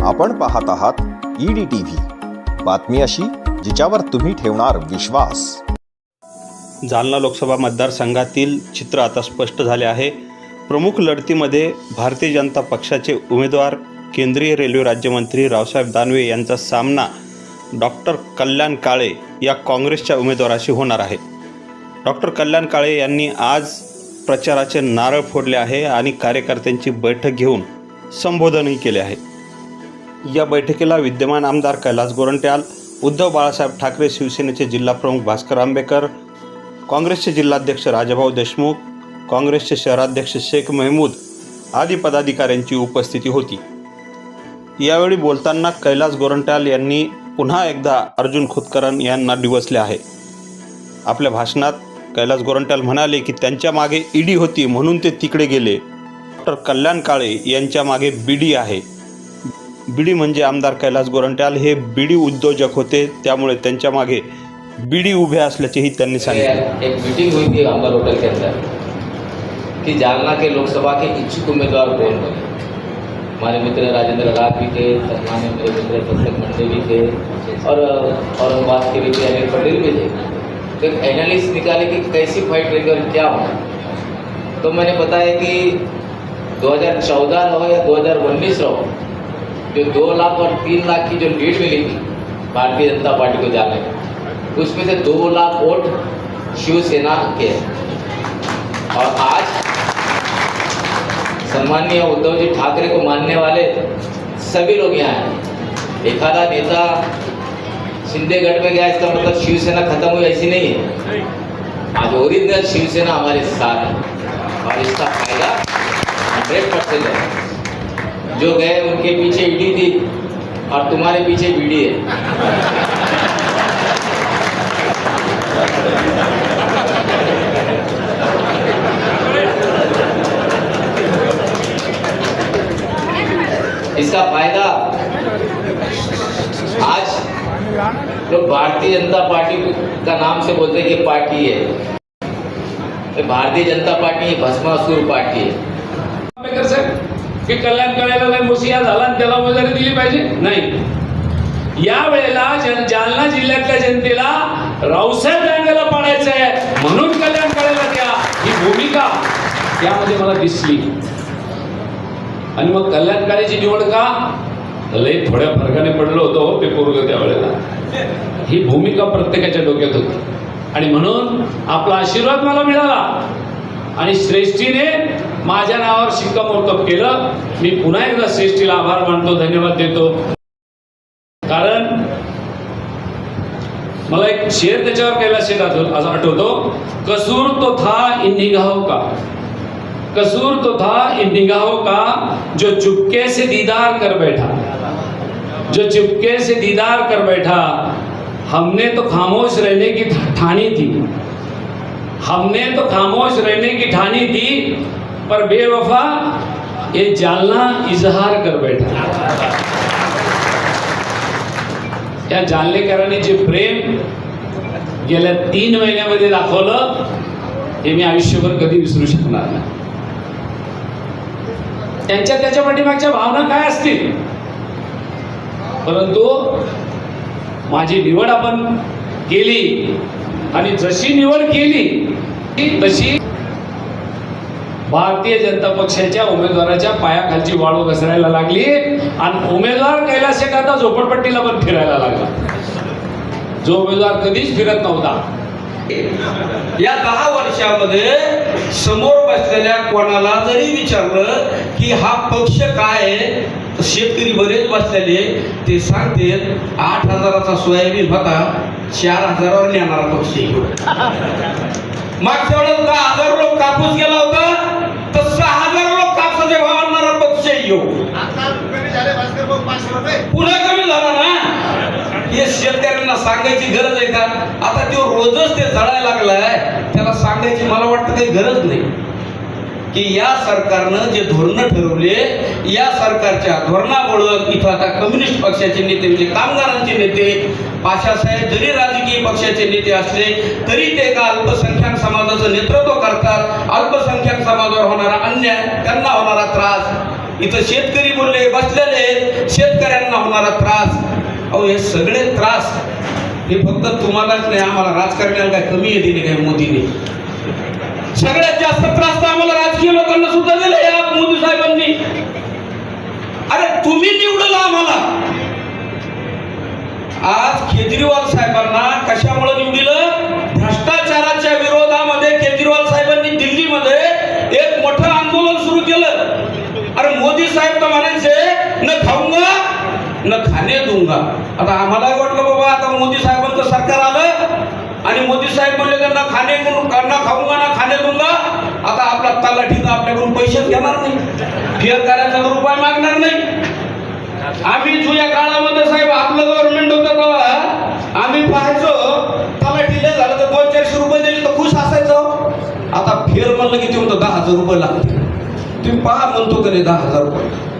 आपण पाहत आहात ईडी टीव्ही बातमी अशी जिच्यावर तुम्ही ठेवणार विश्वास. जालना लोकसभा मतदारसंघातील चित्र आता स्पष्ट झाले आहे. प्रमुख लढतीमध्ये भारतीय जनता पक्षाचे उमेदवार केंद्रीय रेल्वे राज्यमंत्री रावसाहेब दानवे यांचा सामना डॉक्टर कल्याण काळे या काँग्रेसच्या उमेदवाराशी होणार आहे. डॉक्टर कल्याण काळे यांनी आज प्रचाराचे नारळ फोडले आहे आणि कार्यकर्त्यांची बैठक घेऊन संबोधनही केले आहे. या बैठकीला विद्यमान आमदार कैलास गोरंट्याल उद्धव बाळासाहेब ठाकरे शिवसेनेचे जिल्हाप्रमुख भास्कर आंबेकर काँग्रेसचे जिल्हाध्यक्ष राजाभाऊ देशमुख काँग्रेसचे शहराध्यक्ष शेख महमूद आदी पदाधिकाऱ्यांची उपस्थिती होती. यावेळी बोलताना कैलास गोरंट्याल यांनी पुन्हा एकदा अर्जुन खोतकरन यांना डिवसले आहे. आपल्या भाषणात कैलास गोरंट्याल म्हणाले की त्यांच्या मागे ईडी होती म्हणून ते तिकडे गेले. डॉक्टर कल्याण काळे यांच्या मागे बीडी आहे. बीडी म्हणजे आमदार कैलास गोरंट्याल हे बीडी उद्योजक होते. त्यामुळे त्यांच्या मागे बीडी उभे असल्याचेही त्यांनी सांगितले. एक मीटिंग हुई थी अंबर होटल के अंदर. कि जालना के लोकसभा के इच्छुक उम्मीदवार कौन बने हमारे मित्र राजेंद्र राग भी थे सम्मान्य मेरे मित्र दत्तक मंडे भी थे और औरंगाबाद के थे अनिल पटेल भी थे। तो एक एनालिस्ट निकाले कि कैसी फाइट और क्या तो मैंने बताया कि 2014 रहो या 2019 रहो जो दो लाख और तीन लाख की जो लीड मिली थी, भारतीय जनता पार्टी को जाने उसमें से दो लाख वोट शिवसेना के और आज सम्माननीय उद्धव जी ठाकरे को मानने वाले सभी लोग यहाँ हैं। एखादा नेता शिंदे गढ़ में गया, इसका मतलब शिवसेना खत्म हुई, ऐसी नहीं है। आज ओरिजिनल शिवसेना हमारे साथ है। और इसका फ़ायदा हंड्रेड परसेंट है। जो गए उनके पीछे ईडी थी और तुम्हारे पीछे बीडी है। इसका फ़ायदा, आज लोग भारतीय जनता पार्टी का नाम से बोलते हैं कि पार्टी है। भारतीय जनता पार्टी भस्मासुर पार्टी है। की कल्याण करायला नाही मुसिया झाला आणि त्याला उमेदवारी दिली पाहिजे? नाही. या वेळेला जन जालना जिल्ह्यातल्या जनतेला रावसाहेब दानवेला पाडायचं आहे. म्हणून कल्याण करायला द्या. ही भूमिका त्यामध्ये मला दिसली. आणि मग कल्याणकारीची निवड का? लय थोड्या फरकाने पडलो होतो हो, पेपर त्यावेळेला ही भूमिका प्रत्येकाच्या डोक्यात होती. आणि म्हणून आपला आशीर्वाद मला मिळाला. आणि श्रेष्ठीने माझ्या नावावर शिक्कामोर्तब केलं. मी पुन्हा एकदा श्रेष्ठीला आभार मानतो, धन्यवाद देतो. कारण मला एक शेर त्याच्यावर केला शेर आठवतो. कसूर तो था इन निगाहों का? कसूर तो था इन निगाहों का जो चुपके से दीदार कर बैठा। जो चुपके से दीदार कर बैठा, हमने तो खामोश रहने की ठानी थी। हमने तो खामोश रहने की ठानी थी पर बेवफा ये जालना इजहार कर बैठा। या जालनेकरांनी जे प्रेम गेल्या तीन महिन्यामध्ये दाखवलं हे मी आयुष्यभर कधी विसरू शकणार नाही. त्यांच्या त्याच्या पाठीमागच्या भावना काय असतील? परंतु माझी निवड आपण केली आणि जशी निवड केली तशी भारतीय जनता पक्षाच्या उमेदवाराच्या पायाखालची वाळू घसरायला लागली. आणि उमेदवार कैलास शेठ झोपडपट्टीला पण फिरायला लागला. जो उमेदवार कधीच फिरत नव्हता. या दहा वर्षामध्ये समोर बसलेल्या कोणाला जरी विचारलं की हा पक्ष काय आहे तर शेतकरी बरेच बसलेले ते सांगते आठ हजाराचा सोयाबीन होता चार हजारावर नेणारा पक्ष मागच्या वेळेस दहा हजार लोक कापूस गेला होता. लोक कापसाचे भाव आणणारा पक्ष आहे ह्यो. पुन्हा कमी झाला ना? हे शेतकऱ्यांना सांगायची गरज आहे का? आता तो रोजच ते जळायला लागलाय त्याला सांगायची मला वाटतं काही गरज नाही. की या सरकारनं जे धोरणं ठरवले या सरकारच्या धोरणामुळं इथं आता कम्युनिस्ट पक्षाचे नेते म्हणजे कामगारांचे नेते पाशासाहेब जरी राजकीय पक्षाचे नेते असले तरी ते एका अल्पसंख्याक समाजाचं नेतृत्व करतात. अल्पसंख्याक समाजावर होणारा अन्याय होणारा त्रास. इथं शेतकरी बोलले बसलेले शेतकऱ्यांना होणारा त्रास. अहो हे सगळे त्रास. हे फक्त तुम्हालाच नाही आम्हाला राजकारण्याला काय कमी आहे दिली काय मोदीने? सगळ्यात जास्त त्रास तर आम्हाला राजकीय लोकांना सुद्धा दिले या मोदी साहेबांनी. अरे तुम्ही निवडलं आम्हाला. आज केजरीवाल साहेबांना कशामुळे निवडून मोदी साहेब तर म्हणायचे न खाऊंगा न खाणे दूंगा आता आम्हालाही वाटलं बाबा आता मोदी साहेबांचं सरकार आलं आणि मोदी साहेब म्हणले ना खाणे ना खाऊंगा ना खाणे दूंगा आता आपला तलाठीनं आपल्याकडून पैसेच घेणार नाही. फेर करायचा तर उपाय मागणार नाही. आम्ही जुन्या काळामध्ये साहेब आपलं गव्हर्नमेंट होतं तेव्हा आम्ही पाहायचो तलाठीला झालं तर दोन चारशे रुपये दिले तर खुश असायचो. आता फेर म्हणलं की ते दहा हजार रुपये लागते तुम्ही पहा म्हणतो का नाही दहा हजार रुपये.